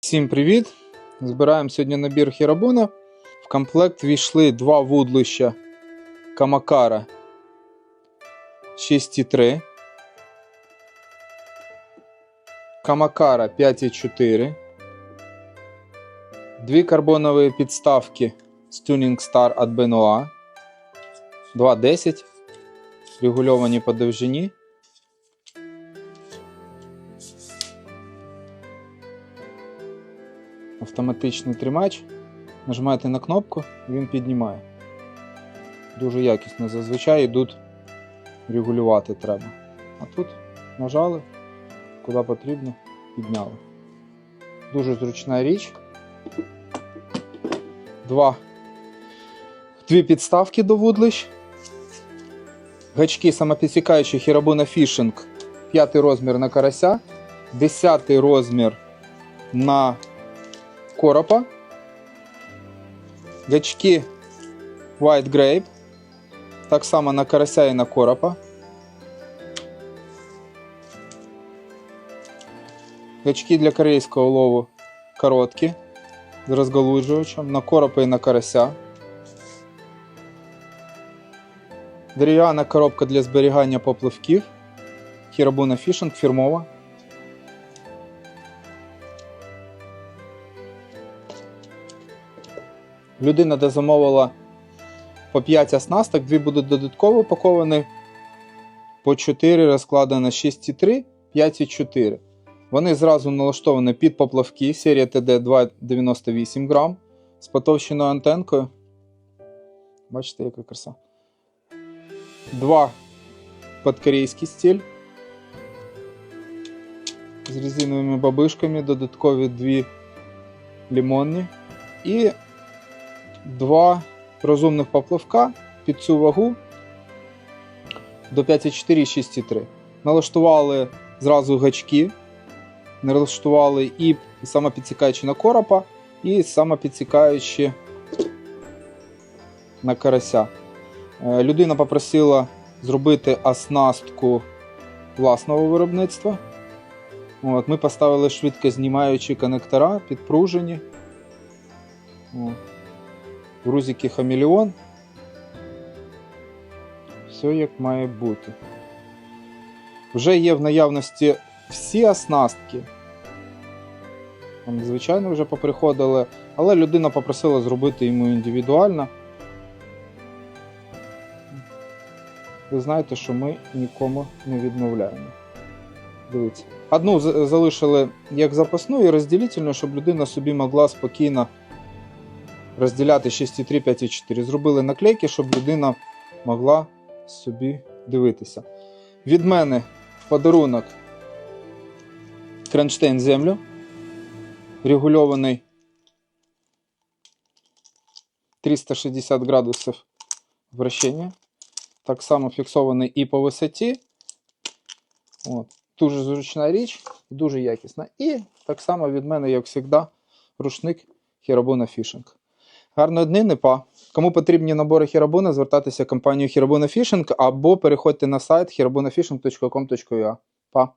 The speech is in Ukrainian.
Всім привіт! Збираємо сьогодні набір Хірабуна. В комплект війшли два вудлища Камакара 6,3, Камакара 5,4, дві карбонові підставки з Tuning Star від Benoit 2,10, регульовані по довжині. Автоматичний тримач. Нажимаєте на кнопку, і він піднімає. Дуже якісно. Зазвичай йдуть регулювати треба. А тут нажали, куди потрібно, підняли. Дуже зручна річ. Два. Дві підставки до вудлищ. Гачки самопідсікаючі Хірабуна Фішинг. П'ятий розмір на карася, десятий розмір на коропа, гачки White Grape, так само на карася і на коропа. Гачки для корейського лову короткі з розгалуджувачем на коропа і на карася. Дерев'яна коробка для зберігання попливків. Хірабуна Фішинг фірмова. Людина де замовила по 5 оснасток, дві будуть додатково упаковані, по 4 розкладено 6,3, 5,4. Вони зразу налаштовані під поплавки серія TD 298 грам з потовщеною антенкою. Бачите, яка краса. Два під корейський стиль з резиновими бабишками, додаткові дві лимонні. І два розумних поплавка під цю вагу до 5,4 і 6,3. Налаштували зразу гачки, налаштували і самопідсікаючи на коропа, і самопідсікаючи на карася. Е, Людина попросила зробити оснастку власного виробництва. От, Ми поставили швидко знімаючі коннектора, підпружені. От грузики хамелеон. Все як має бути. Вже є в наявності всі оснастки. Звичайно, вже поприходили, але людина попросила зробити йому індивідуально. Ви знаєте, що ми нікому не відмовляємо. Дивіться. Одну залишили як запасну і розділительну, щоб людина собі могла спокійно розділяти 6,3, 5,4. Зробили наклейки, щоб людина могла собі дивитися. Від мене подарунок кронштейн землю. Регульований 360 градусів вращення. Так само фіксований і по висоті. От. Дуже зручна річ, дуже якісна. І так само від мене, як завжди, рушник Хірабуна Фішинг. Гарної дни, па. Кому потрібні набори Хірабуна, звертайтеся в компанію Хірабуна Фішинг або переходьте на сайт hirabunafishing.com.ua. Па.